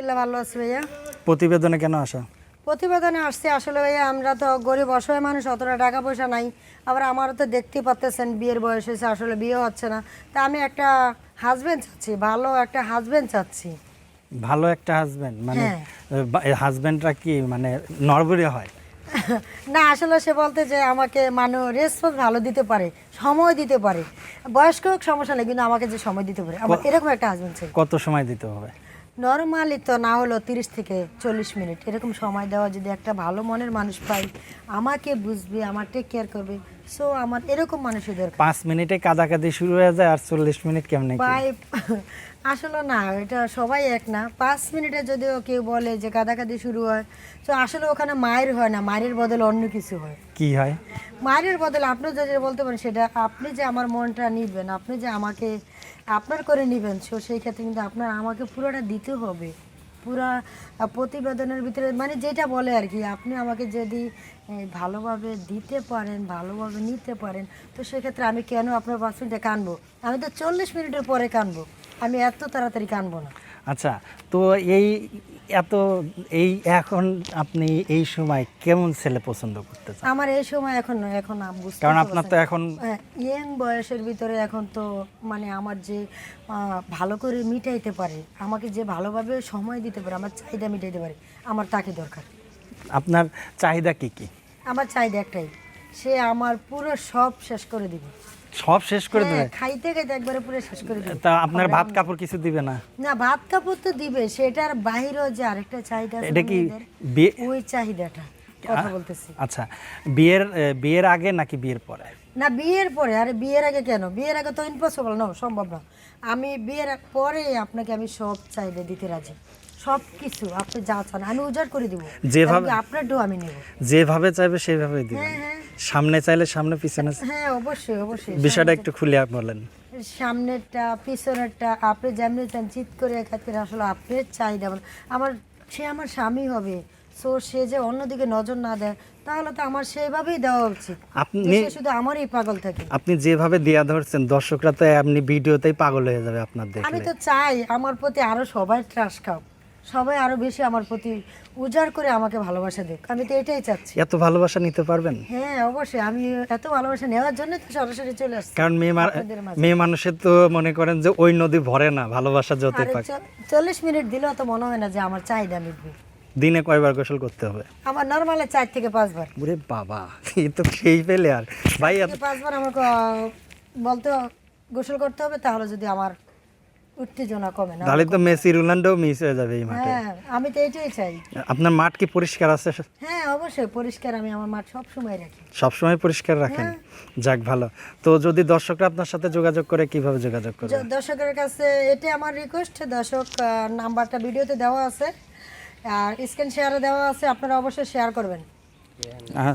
আলহামদুলিল্লাহ ভালো আছি ভাইয়া। প্রতিবেদনে কেন আসা? প্রতিবেদনে আসছে। আসলে ভাইয়া আমরা তো গরিব অসহায় মানুষ অতটা টাকা পয়সা নাই। আবার আমারও তো দেখতেই পাচ্তেছেন বিয়ের বয়স হয়েছে আসলে বিয়ে হচ্ছে না। তা আমি একটা হাজবেন্ড চাচ্ছি ভালো একটা হাজবেন্ড চাচ্ছি। ভালো একটা হাজবেন্ড মানে। হাজবেন্ডরা কি মানে নরবরে হয়? না আসলে সে বলতে যে আমাকে মানুষ রেসপন্স ভালো দিতে পারে সময় দিতে পারে। বয়স্ক সমস্যা নেই কিন্তু আমাকে যে সময় দিতে পারে আমার এরকম একটা হাজবেন্ড চাই। কত সময় দিতে হবে? নর্মালি তো না হলো তিরিশ থেকে চল্লিশ মিনিট। এরকম সময় দেওয়া যদি একটা ভালো মনের মানুষ পাই আমাকে বুঝবে আমার টেক কেয়ার করবে। সো আমার এরকম মানুষই দরকার। পাঁচ মিনিটে কাদাকাদি শুরু হয়ে যায় আর চল্লিশ মিনিট কেমনে আসলে না এটা সবাই এক না। পাঁচ মিনিটে যদিও কেউ বলে যে কাদাকাদি শুরু হয় তো আসলে ওখানে মায়ের হয় না মায়ের বদলে অন্য কিছু হয়। কি হয়? মায়ের বদলে আপনি যদি বলতে পারেন সেটা আপনি যে আমার মনটা নিবেন আপনি যে আমাকে আপনার করে নেবেন। সো সেই ক্ষেত্রে কিন্তু আপনার, আমাকে পুরোটা দিতে হবে। পুরা প্রতিবেদনের ভিতরে মানে যেটা বলে আর কি, আপনি আমাকে যদি ভালোভাবে দিতে পারেন, ভালোভাবে নিতে পারেন, তো সেক্ষেত্রে আমি কেন আপনার পাঁচ মিনিটে কানবো? আমি তো চল্লিশ মিনিটের পরে কানবো। আমি এত তাড়াতাড়ি কানবো না। আচ্ছা তো এই এত এই এখন আপনি এই সময় কেমন ছেলে পছন্দ করতে চান? আমার এই সময় এখন এখন আম বুঝতে কারণ আপনার তো এখন ইয়ং বয়সের ভিতরে এখন তো মানে আমার যে ভালো করে মিটাইতে পারে আমাকে যে ভালোভাবে সময় দিতে পারে আমার চাহিদা মিটাইতে পারে আমার তাকে দরকার। আপনার চাহিদা কি কি? আমার চাহিদা একটাই সে আমার পুরো সব শেষ করে দিবে। সব শেষ করে হ্যাঁ, দেবে? খাইতে খাইতে একবারে পুরো শেষ করে দিবে। তা আপনার ভাত কাপড় কিছু দিবে না? না ভাত কাপড় তো দিবে সেটার বাইরেও যে আরেকটা চাহিদা এটা কি ওই চাহিদাটা। কথা বলতেছি। আচ্ছা বিয়ের বিয়ের আগে নাকি বিয়ের পরে? না বিয়ের পরে আরে বিয়ের আগে কেন? বিয়ের আগে তো ইম্পসিবল না সম্ভব না। আমি বিয়ের পরে আপনাকে আমি সব চাইলে দিতে রাজি। সব কিছু আপনি যা চান আমি উজাড় করে দিব। যেভাবে- আপনার ডো আমি নেব। যেভাবে চাইবে সেইভাবেই দিবেন। হ্যাঁ হ্যাঁ। সামনে চাইলে সামনে পিছনে হ্যাঁ অবশ্যই অবশ্যই। বিষয়টা একটু খুলে বলেন। সামনেরটা পিছনেরটা আপনি যেমনি চান চিত করে খাতির আসলে আপনার চাহিদা বলে। আমার সে আমার স্বামী হবে সো সে যে অন্যদিকে নজর না দেয় তাহলে তো আমার সেভাবেই দেওয়া উচিত। আপনি শুধু আমারই পাগল থাকে। আপনি যেভাবে দিয়া ধরছেন দর্শকরা তো এমনি ভিডিওতেই পাগল হয়ে যাবে আপনার আমি তো চাই আমার প্রতি আরও সবাই ট্রাস খাও সবাই আরও বেশি আমার প্রতি উজাড় করে আমাকে ভালোবাসা দেখ আমি তো এটাই চাচ্ছি। এত ভালোবাসা নিতে পারবেন? হ্যাঁ অবশ্যই। আমি এত ভালোবাসা নেওয়ার জন্য তো সরাসরি চলে আসছি। কারণ মেয়ে। মেয়ে মানুষের তো মনে করেন যে ওই নদী ভরে না ভালোবাসা যতই পাক। চল্লিশ মিনিট দিলেও তো মনে হয় না যে আমার চাহিদা মিটবে। দিনে কয়বার গোসল করতে হবে? আমার নর্মালে চার থেকে পাঁচবার। ওরে বাবা এই তো সেই পেলে আর ভাই পাঁচবার আমাকে বলতে গোসল করতে হবে তাহলে যদি আমার উত্তেজনা কমে না তাহলে তো মেসি রোনাল্ডো মিস হয়ে যাবে এই মাঠে। হ্যাঁ আমি তো এটাই চাই। আপনার মাঠ কি পরিষ্কার আছে? হ্যাঁ অবশ্যই পরিষ্কার আমি আমার মাঠ সব সময় রাখি। সবসময় পরিষ্কার রাখেন? যাক ভালো। তো যদি দর্শকরা আপনার সাথে যোগাযোগ করে কীভাবে যোগাযোগ করবে? দর্শকের কাছে এটা আমার রিকোয়েস্ট দর্শক নাম্বারটা ভিডিওতে দেওয়া আছে আর স্ক্রিন শেয়ারে দেওয়া আছে আপনারা অবশ্যই শেয়ার করবেন। আহ,